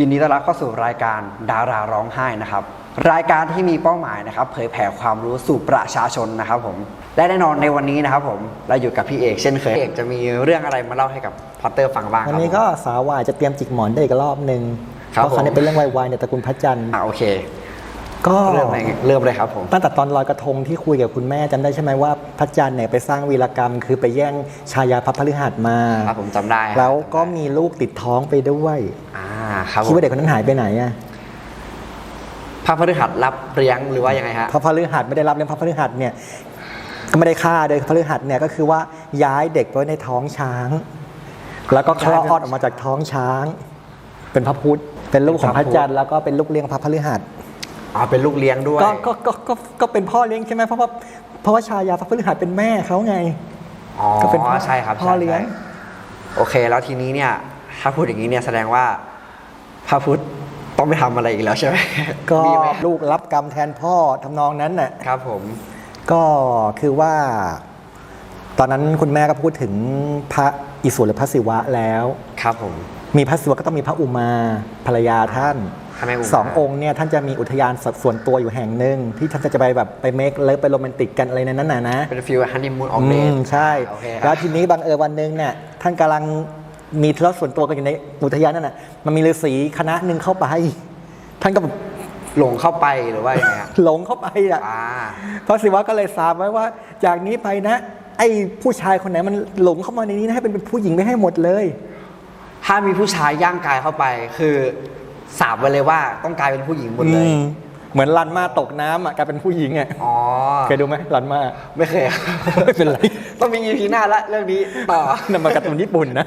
ยินดีต้อนรับเข้าสู่รายการดาราร้องไห้นะครับ รายการที่มีเป้าหมายนะครับ เผยแผ่ความรู้สู่ประชาชนนะครับผมและแน่นอนในวันนี้นะครับผมเราอยู่กับพี่เอกเช่นเคยพี่เอกจะมีเรื่องอะไรมาเล่าให้กับพอตเตอร์ฟังบ้างควัรับนนี้ก็สาววายจะเตรียมจิกหมอนได้อีกรอบหนึ่งครับเพราะคราวนี้ผมเป็นเรื่องวายๆในตระกูลพระจันทร์อ่าโอเค ก็เริ่มเลยเริ่มเลยครับผม ตั้งแต่ตอนลอยกระทงที่คุยกับคุณแม่จำได้ใช่ไหมว่าพระจันทร์เนี่ยไปสร้างวีรกรรม คือไปแย่งชายาพระพฤหัสมา ครับผมจำได้ครับแล้วก็มีลูกติดท้องไปด้วย อ่า ครับผคิดมว่าเด็กคนนั้นหายไปไหนอะพระพฤหัสรับเลี้ยงหรือว่ายังไงฮะพระพฤหัสไม่ได้รับเลี้ยงพระพฤหัสเนี่ยก็ไม่ได้ฆ่าโดยพระพฤหัสเนี่ยก็คือว่าย้ายเด็กไว้ในท้องช้าง แล้วก็คลอดออกมาจากท้องช้าง เป็นพระพุทธเป็นลูกของพระจันทร์แล้วก็เป็นลูกเลี้ยงพระพฤหัสอ๋อเป็นลูกเลี้ยงด้วยก็ก็ก็ก็ก็เป็นพ่อเลี้ยงใช่ไหมเพราะว่าเพราะว่าชายาพระพฤหัสเป็นแม่เขาไงอ๋อก็เป็นพ่อใช่ครับพ่อเลี้ยงใช่ใช่โอเค แล้วทีนี้เนี่ยถ้าพูดอย่างนี้เนี่ยแสดงว่า พระพุทธต้องไปทำอะไรอีกแล้วใช่ไหมก็มีไหมลูกรับกรรมแทนพ่อทำนองนั้นน่ะ ครับผม ก็คือว่า ตอนนั้นคุณแม่ก็พูดถึงพระอิศวรหรือพระศิวะแล้ว ครับผม มีพระศิวะก็ต้องมีพระอุมาภรรยาท่านพระแม่อุมาสององค์เนี่ยท่านจะมีอุทยานส่วนตัวอยู่แห่งหนึ่งที่ท่านจะไปแบบไปเมคเลิฟไปโรแมนติกกันอะไรในนั้นน่ะนะเป็นฟิลฮันนีมูนออฟอืเดมใช่ โอเคคแล้รัวบทีนี้บังเอิญวันหนึ่งเนี่ยท่านกำลัง มีธุระส่วนตัวกันอยู่ในอุทยานนั่นน่ะมันมีฤาษีคณะหนึ่งเข้าไป ท่านก็แบบหลงเข้าไปหรือว่ายังไงฮะหลงเข้าไปอะอ่าพระศิวะก็เลยสาบไว้ว่า จากนี้ไปนะ ไอ้ผู้ชายคนไหนมันหลงเข้ามาในนี้นะให้เป็นเป็นผู้หญิงไม่ให้หมดเลย ถ้ามีผู้ชายย่างกายเข้าไป คือสาบไว้เลยว่าต้องกลายเป็นผู้หญิงหมดเลย อืม เหมือนลันมาตกน้ำอะกลายเป็นผู้หญิงอะอ๋อ เคยดูไหมลันมา ไม่เคยครับ ไม่เป็นไร ต้องมี EP หน้าละเรื่องนี้ต่อ นั่นมาการ์ตูนญี่ปุ่นนะ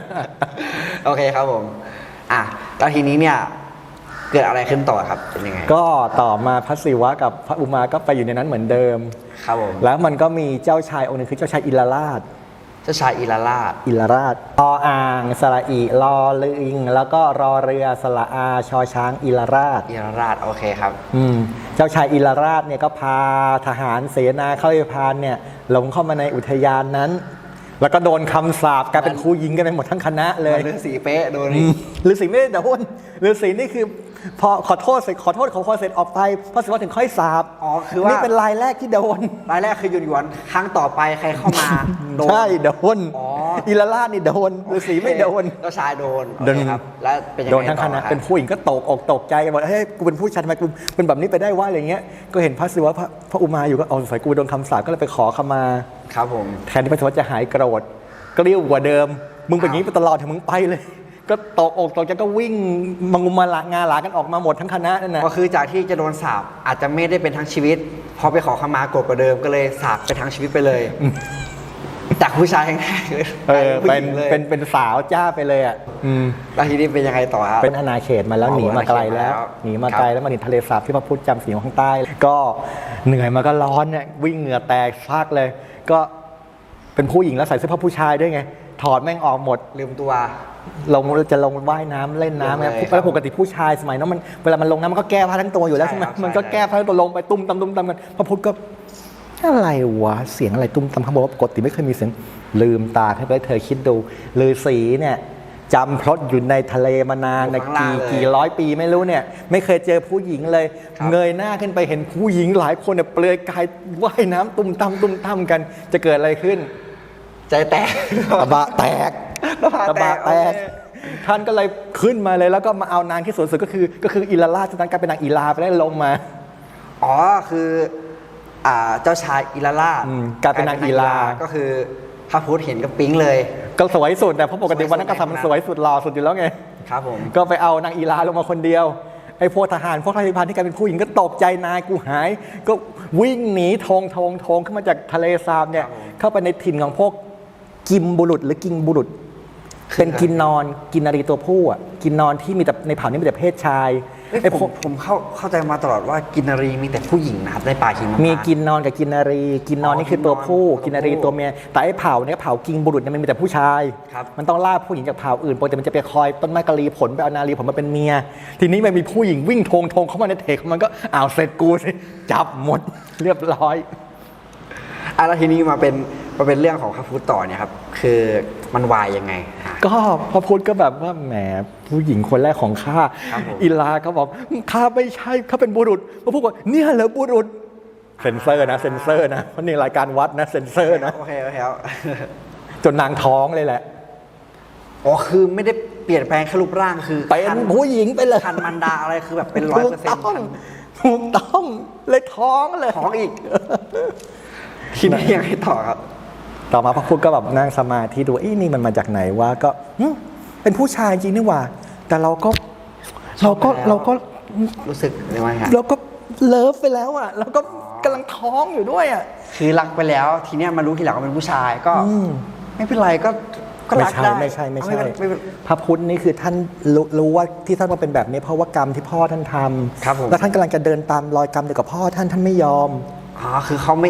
โอเคครับผม อะแล้วทีนี้เนี่ย เกิดอะไรขึ้นต่อครับ เป็นยังไง ก็ต่อมาพระศิวะกับพระอุมาก็ไปอยู่ในนั้นเหมือนเดิม ครับผม แล้วมันก็มีเจ้าชายองค์หนึงคือเจ้าชายอิลาราชเจ้าชายอิลาราชอิลาราชออ่างสระอีลอลิง แล้วก็รอเรือสระอาชอช้างอิลาราชอิลาราชโอเคครับ อืมเจ้าชายอิลาราชเนี่ยก็พาทหารเสนาเข้าไปพานเนี่ยหลงเข้ามาในอุทยานนั้น แล้วก็โดนคำสาปกลายเป็นครูยิงกันไปหมดทั้งคณะเลยเรื่องสีเป๊ะดูอืนี่มฤาษีไม่ได้โดนฤาษีนี่คือพอขอโทษเสร็จขอโทษขอพรเสร็จออกไปพระศิวะถึงค่อยสาบอ๋อคือว่านี่เป็นรายแรกที่โดนรายแรกคือหยุนหยวนครั้งต่อไปใครเข้ามาโดนใช่โดนอ๋ออิลาราชนี่โดนฤาษีไม่โดนเจ้าชายโดนโอโดนเคครับ แล้วเป็นยังโดไงนทั้งคณะต่อรับเป็นผู้หญิงก็ตกอกตกใจกันบอกเฮ้ยกูเป็นผู้ชายทำไมกูเป็นแบบนี้ไปได้วะอะไรเงี้ยก็เห็นพระศิวะพระพระอุมาอยู่ก็เอาสายกูโดนคำสาปก็เลยไปขอขมา ครับผม แทนที่พระศิวะจะหายโกรธก็เรียกกว่าเดิม มึงเป็นอย่างนี้ไปตลอดถึงมึงไปเลย ก็ตกอกตกใจก็วิ่งมังุมมาละงาหลากันออกมาหมดทั้งคณะนั่นนะก็คือจากที่จะโดนสาบอาจจะไม่ได้เป็นทั้งชีวิต พอไปขอขมากดกว่าเดิมก็เลยสาบไปทั้งชีวิตไปเลย จากผู้ชายแท้ๆเลยเออผู้เป็หนญิงเลยเป็นเป็นสาวจ้าไปเลยอะอืมแล้วทีนี้เป็นยังไงต่อครับ เป็นอนาเขตมาแล้วอ๋อหนีมาไกลแล้วอาณาเขตมาแล้วหนีมาครับไกลแล้วมาถึงทะเลสาบที่พระพุทธจำศีลข้างใต้ ก็เหนื่อยมาก็ร้อนเนี่ยวิ่งเหงื่อแตกพากเลย ก็เป็นผู้หญิงแล้วใส่เสื้อผ้าผู้ชายด้วยไง ถอดแม่งออกหมด ลืมตัว ลงจะลงว่ายน้ำเล่นน้ำไงลงเลยแล้วปกติผู้ชายสมัยนั้นมันเวลามันลงน้ำมันก็แก้ผ้าทั้งตัวอยู่แล้วใช่ใช่ไหมครับมันก็ใช่แก้ผ้าทั้งตัวลงไปตุ้มตำตุ้มตำกันพระพุทธก็ อะไรวะ เสียงอะไรตุ้มตำเขาบอกว่าปกติไม่เคยมีเสียงลืมตาขึ้นไปเธอคิดดูฤาษีเนี่ยจำพลดอยู่ในทะเลมานานอยู่นะข้างล่างกี่เลยกี่ร้อยปีไม่รู้เนี่ย ไม่เคยเจอผู้หญิงเลยครับเงยหน้าขึ้นไปเห็นผู้หญิงหลายคนเนี่ยเปลือยกายว่ายน้ำตุ้มตำตุ้มตำกัน จะเกิดอะไรขึ้น ใจแตกตะบะแตกตะบะแตกแตกโอเคท่านก็เลยขึ้นมาเลยแล้วก็มาเอานางที่สวยสุดก็คือ ก็คืออิลาราชจากนั้นกลายเป็นนางอีลาไปได้ลงมา อ๋อคือ อ่าเจ้าชายอิลาราชอืมกลายเป็นนางอีลา ก็คือพระพุทธเห็นก็ปิ๊งเลย ก็สวยสุดแต่เพราะปกติสวยสุดวันนักกษัตริย์มันสวยสุดหล่อสุดอยู่แล้วไง ครับผม ก็ไปเอานางอีลาลงมาคนเดียว ไอ้พวกทหารพวกทหารที่กลายเป็นผู้หญิงก็ตกใจนายกูหาย ก็วิ่งหนีทงทงทงขึ้นมาจากทะเลสาบเนี่ย ครับผม เข้าไปในถิ่นของพวกกิมบุรุษหรือกิงบุรุษ เป็นกินนอนกินนารีตัวผู้อะกินนอนที่มีแต่ในเผ่านี้มีแต่เพศชาย เอ้ยไอ้ผพวมกผมเข้าเข้าใจมาตลอดว่ากินนารีมีแต่ผู้หญิงนะครับในป่าหิมพานต์มีกินนอนกับกินนารี กินนอนอ๋อนี่คือตัวผู้กิกินนนอนนารีตัวผู้ตัวเมียแต่ไอ้เผ่าเนี่ยเผ่ากิงบุรุษเนี่ยมันมีแต่ผู้ชายครับมันต้องล่าผู้หญิงจากเผ่าอื่นปกติมันจะไปคอยต้นไม้กะลีผลไปเอานารีผลมาเป็นเมีย ทีนี้มันมีผู้หญิงวิ่งโทงโทงเข้ามาในเทคมันก็อ้าวเสร็จกูสิจับหมดเรียบร้อยอะแล้วทีนี้มาเป็นมาเป็นเรื่องของพระพุทธต่อเนี่ยครับ คือมันวายยังไงฮะก็พระพุทธก็แบบว่าแหมผู้หญิงคนแรกของข้าครับผมอิลาก็บอกข้าไม่ใช่ข้าเป็นบุรุษพระพุทธบอกเนี่ยเหรอบุรุษเซนเซอร์นะเซนเซอร์นะเพราะนี่รายการวัดนะเซนเซอร์นะโอเคโอเคครับจนนางท้องเลยแหละอ๋อคือไม่ได้เปลี่ยนแปลงแค่รูปร่างคือเป็นคัผู้หญิงไปเลยคันมันดาอะไรคือแบบเป็นร้อยถูเปกอร์เซ็นต้ต์องถูกต้องเลยท้องเลยท้องอีกทีนี้ยังไงต่อครับ ต่อมาพระพุทธก็แบบนั่งสมาธิดูเอ้นี่มันมาจากไหนวะก็หึเป็นผู้ชายจริงนี่หว่า แต่เราก็เราก็ชอบไปแล้วเราก็รู้สึกยังไงฮะเราก็เลิฟไปแล้วอะเราก็กำลังท้องอยู่ด้วยอะคือรักไปแล้ว ทีเนี้ยมารู้ทีหลังว่าเป็นผู้ชายก็อืมไม่เป็นไรก็ก็ไม่รักใช่ได้ไม่ใช่ไม่ใช่เอาไม่เป็นพระพุทธนี่คือท่านรู้รู้ว่าที่ท่านมาเป็นแบบนี้เพราะว่ากรรมที่พ่อท่านทำครับผมแล้วท่านกำลังจะเดินตามรอยกรรมเดียวกับพ่อท่านท่านไม่ยอมอ๋อคือเขาไม่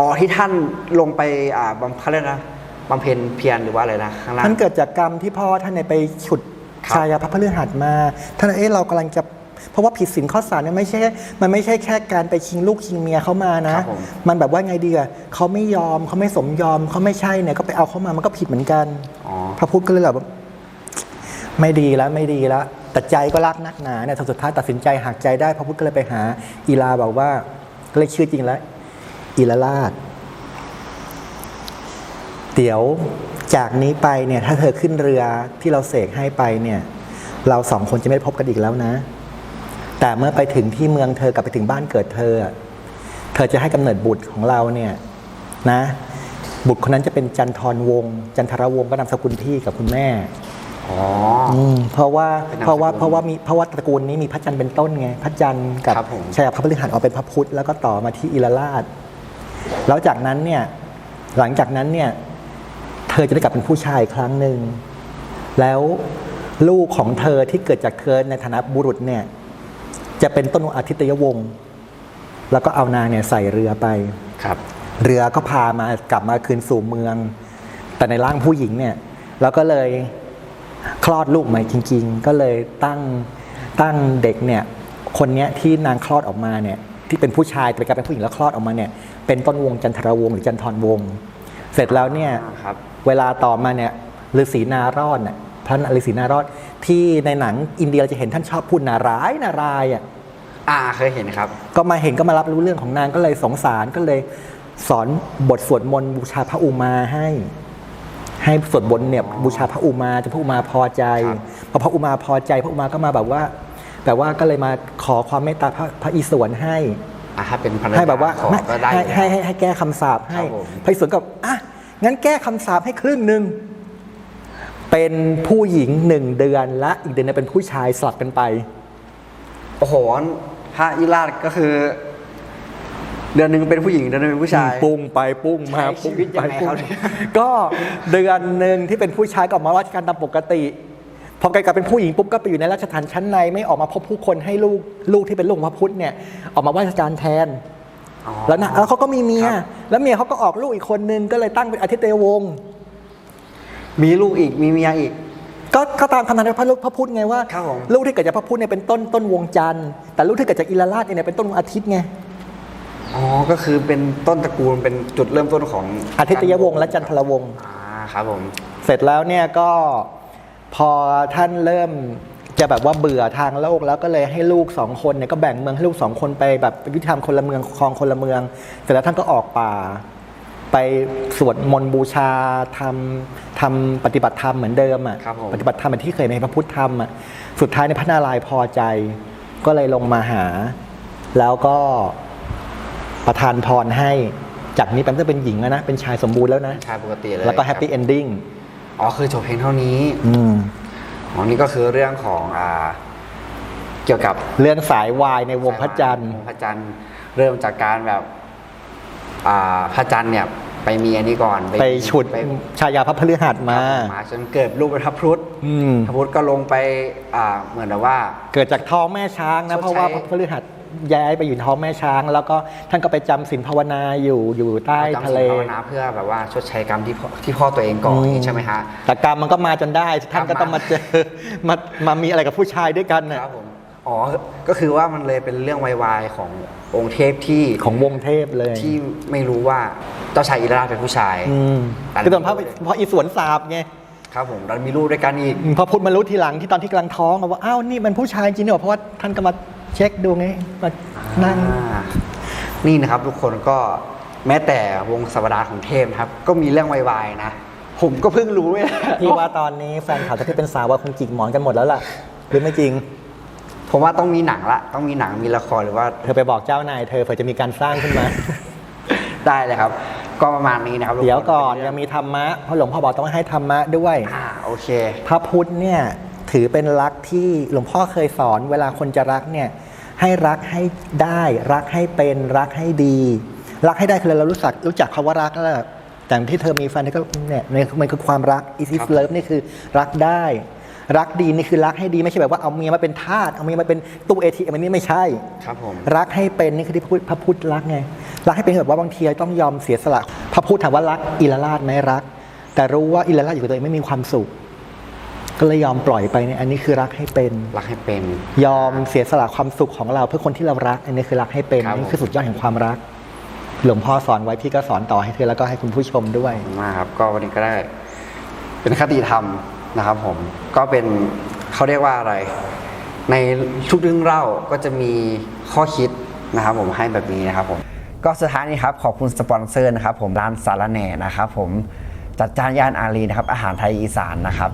อ๋อที่ท่านลงไปอ่าบำเขาเรียกนะบำเพ็ญเพียรหรือว่าอะไรนะข้างล่าง ท่านเกิดจากกรรมที่พ่อท่านเนี่ยไปฉุดครับ ชายาพระพฤหัสมา ท่านเอ๊ะเรากำลังจะเพราะว่าผิดศีลข้อสามเนี่ยไม่ใช่มันไม่ใช่แค่การไปชิงลูกชิงเมียเขามานะ ครับผม มันแบบว่าไงดีอะเขาไม่ยอมเขาไม่สมยอมเขาไม่ใช่เนี่ยก็ไปเอาเขามามันก็ผิดเหมือนกัน อ๋อ พระพุทธก็เลยแบบไม่ดีแล้วไม่ดีแล้วแต่ใจก็รักนักหนาเนี่ยสุดท้ายตัดสินใจหักใจได้ พระพุทธก็เลยไปหาอีลาบอกว่าก็เลยชื่อจริงแล้ว อีลาราช เดี๋ยวจากนี้ไปเนี่ยถ้าเธอขึ้นเรือที่เราเสกให้ไปเนี่ยเราสองคนจะไม่พบกันอีกแล้วนะ แต่เมื่อไปถึงที่เมืองเธอกลับไปถึงบ้านเกิดเธออะเธอจะให้กำเนิดบุตรของเราเนี่ยนะ บุตรคนนั้นจะเป็นจันทรวงศ์จันทรวงศ์ก็นามสกุลพี่กับคุณแม่อ๋ออืมเพราะว่าเป็นนามสกุลเพราะว่าเพราะว่ามีเพราะว่าตระกูลนี้มีพระจันทร์เป็นต้นไงพระจันทร์กับครับผมใช่ครับพระพฤหัสเอาเป็นพระพุธแล้วก็ต่อมาที่อิลราช แล้วจากนั้นเนี่ยหลังจากนั้นเนี่ยเธอจะได้กลับเป็นผู้ชายอีกครั้งหนึ่งแล้วลูกของเธอที่เกิดจากเธอในฐานะบุรุษเนี่ยจะเป็นต้นอาทิตยวงศ์แล้วก็เอานางเนี่ยใส่เรือไปครับ เรือก็พามากลับมาคืนสู่เมือง แต่ในร่างผู้หญิงเนี่ยแล้วก็เลยคลอดลูกใหม่จริง ๆ ก็เลยตั้งตั้งเด็กเนี่ยคนเนี้ยที่นางคลอดออกมาเนี่ย ที่เป็นผู้ชายแต่กลายเป็นผู้หญิงแล้วคลอดออกมาเนี่ยเป็นต้นวงจันทรวงศ์หรือจันทรวงศ์เสร็จแล้วเนี่ยอ่าครับเวลาต่อมาเนี่ยฤาษีนารอดเนี่ยพระฤาษีนารอดที่ในหนังอินเดียเราจะเห็นท่านชอบพูดนารายณ์นารายณ์อะอ่าเคยเห็นครับ ก็มาเห็นก็มารับรู้เรื่องของนางก็เลยสงสารก็เลยสอนบทสวดมนต์บูชาพระอุมาให้ ให้สวดบนต์เนี่ยบูชาพระอุมาจนพระอุมาพอใจครับพอพระอุมาพอใจ พระอุมาก็มาแบบว่า แบบว่าก็เลยมาขอความเมตตาพระพระอิศวรให้อ่าถ้าเป็นภรรยาให้แบบว่าขอให้ก็ได้ให้อยู่ให้แล้วให้ให้แก้คำสาปให้ครับผม พระอิศวรก็อะงั้นแก้คำสาปให้ครึ่งหนึ่งเป็นผู้หญิงหนึ่งเดือนและอีกเดือนหนึงเป็นผู้ชายสลับกันไป โอ้โหพระอิราชก็คือ เดือนหนึ่งเป็นผู้หญิงเดือนหนึงเป็นผู้ชาย ปุ้งไปปุ้งมาใช้ชีปุ้งวิตไปยังไงปุ้งครับเนี่ย ก็เดือนหนึ่งที่เป็นผู้ชายก็ออกมาราชการตามปกติ พอกลายเป็นผู้หญิงปุ๊บก็ไปอยู่ในราชฐานชั้นในไม่ออกมาพบผู้คนให้ลูกลูกที่เป็นลูกของพระพุทธเนี่ยออกมาราชการแทนอ๋อแล้วนะแล้วเขาก็มีเมียครับแล้วเมียเขาก็ออกลูกอีกคนนึงก็เลยตั้งเป็นอาทิตยวงศ์มีลูกอีกมีเมียอีก ก็ก็ตามคำนานพระลูกพระพุทธไงว่าครับผมลูกที่เกิดจากพระพุทธเนี่ยเป็นต้นต้นวงจันทร์แต่ลูกที่เกิดจากอิลราชเนี่ยเป็นต้นวงอาทิตย์ไงอ๋อก็คือเป็นต้นตระกูลเป็นจุดเริ่มต้นของอาทิตยวงศ์และจันทรวงศ์อ่าครับผมเสร็จแล้วเนี่ยก็ พอท่านเริ่มจะแบบว่าเบื่อทางโลกแล้วก็เลยให้ลูกสองคนเนี่ยก็แบ่งเมืองให้ลูกสองคนไปแบบยุติธรรมคนละเมืองครองคนละเมืองเสร็จแล้วท่านก็ออกป่า ไปสวดมนต์บูชาทำทำปฏิบัติธรรมเหมือนเดิมอะครับผม ปฏิบัติธรรมเหมือนที่เคยในพระพุทธธรรมอะสุดท้ายในยพระนารายณ์พอใจ ก็เลยลงมาหา แล้วก็ประทานพรให้จากนี้เป็นจะเป็นหญิงแล้วนะเป็นชายสมบูรณ์แล้วนะ ชายปกติเลยแล้วก็แฮปปี้ครับเอนดิ้ง อ๋อคือจบเพลงเท่านี้อืมอ๋อนี่ก็คือเรื่องของอ่าเกี่ยวกับเรื่องสายวายในวงพระจันทร์วงพระจันทร์เริ่มจากการแบบอ่าพระจันทร์เนี่ยไปมีอันนี้ก่อน ไปฉุดไปชายาพระพฤหัสมามาจนเกิดลูกเป็นพระพุทธอืมพระพุทธก็ลงไปอ่าเหมือนแบบว่า เกิดจากท้องแม่ช้างนะชดใช้เพราะว่าพระพฤหัส ย้ายไปอยู่ท้องแม่ช้าง แล้วก็ท่านก็ไปจำศีลภาวนาอยู่อยู่ใต้จำทะเลศีลภาวนาเพื่อแบบว่าชดใช้กรรมที่พ่อที่พ่อตัวเองก่ออืม ใช่ไหมฮะ แต่กรรมมันก็มาจนได้ ท่านก็กรรมมาต้องมาเจอมามามีอะไรกับผู้ชายด้วยกันน่ะครับผมอ๋อ ก็คือว่ามันเลยเป็นเรื่องวายๆขององค์เทพที่ของวงเทพเลยที่ไม่รู้ว่าเจ้าชายอิราเป็นผู้ชาย อืมแต่คือตอนพระพออีสวนสาบไง ครับผมเรามีลูกด้วยกันอีก พอพุทธมารู้ทีหลังที่ตอนที่กำลังท้องอะว่าอ้าวนี่มันผู้ชายจริงเหรอเพราะว่าท่านก็มา เช็คดูไงมานั่ง อ่านี่นะครับทุกคนก็แม้แต่วงสวดาของเทพนะครับ ก็มีเรื่องวายๆนะ ผมก็เพิ่งรู้เนี่ย พี่ว่าตอนนี้แฟนข่าวที่เป็นสาวว่าคงจิกหมอนกันหมดแล้วล่ะ หรือไม่จริง ผมว่าต้องมีหนังละ ต้องมีหนังมีละครหรือว่า เธอไปบอกเจ้านายเธอเผื่อจะมีการสร้างขึ้นมา ได้เลยครับ ก็ประมาณนี้นะครับทุคเดี๋ยวก่อนเป็ยังเรื่มีธรรมะเพราะหลวงพ่อบอกต้องให้ธรรมะด้วย อ่าโอเค พระพุทธเนี่ย ถือเป็นรักที่หลวงพ่อเคยสอน เวลาคนจะรักเนี่ยให้รักให้ได้ รักให้เป็นรักให้ดี รักให้ได้คือเรารู้จักรู้จักคำว่ารักแล้วล่ะแต่ที่เธอมีแฟนนี่ก็เนี่ยมันคือความรัก is ครั is บ love นี่คือรักได้ รักดีนี่คือรักให้ดีไม่ใช่แบบว่าเอาเมียมาเป็นทาสเอาเมียมาเป็นตู้เอทีเอ็มอันนี้ไม่ใช่ครับผมรักให้เป็นนี่คือที่พระพุทธพระพุทธรักไงรักให้เป็นแบบว่าบางทีต้องยอมเสียสละพระพุทธถามว่ารักอิลราชไหมรัก แต่รู้ว่าอิลราชอยู่กับตัวเองไม่มีความสุข ก็เลยยอมปล่อยไปเนี่ยอันนี้คือรักให้เป็น รักให้เป็น ยอมเสียสละความสุขของเราเพื่อคนที่เรารัก อันนี้คือรักให้เป็นครับ นี่คือสุดยอดแห่งความรัก หลวงพ่อสอนไว้พี่ก็สอนต่อให้เธอแล้วก็ให้คุณผู้ชมด้วย ขอบคุณมากครับก็วันนี้ก็ได้เป็นคติธรรมนะครับผมก็เป็นเขาเรียกว่าอะไร ในทุกเรื่องเล่าก็จะมีข้อคิดนะครับผมให้แบบนี้นะครับผมก็สุดท้ายนี้ครับขอบคุณสปอนเซอร์นะครับผมร้านสารแหน่นะครับผมจัดจ้านย่านอารีนะครับอาหารไทยอีสานนะครับ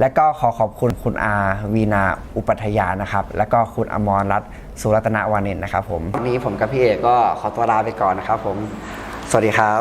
และก็ขอขอบคุณคุณอาวีนาอุปัทยานะครับ และก็คุณอมรรัตน์สุรัตนวานินนะครับผมวันนี้ผมกับพี่เอกก็ขอตัวลาไปก่อนนะครับผม สวัสดีครับ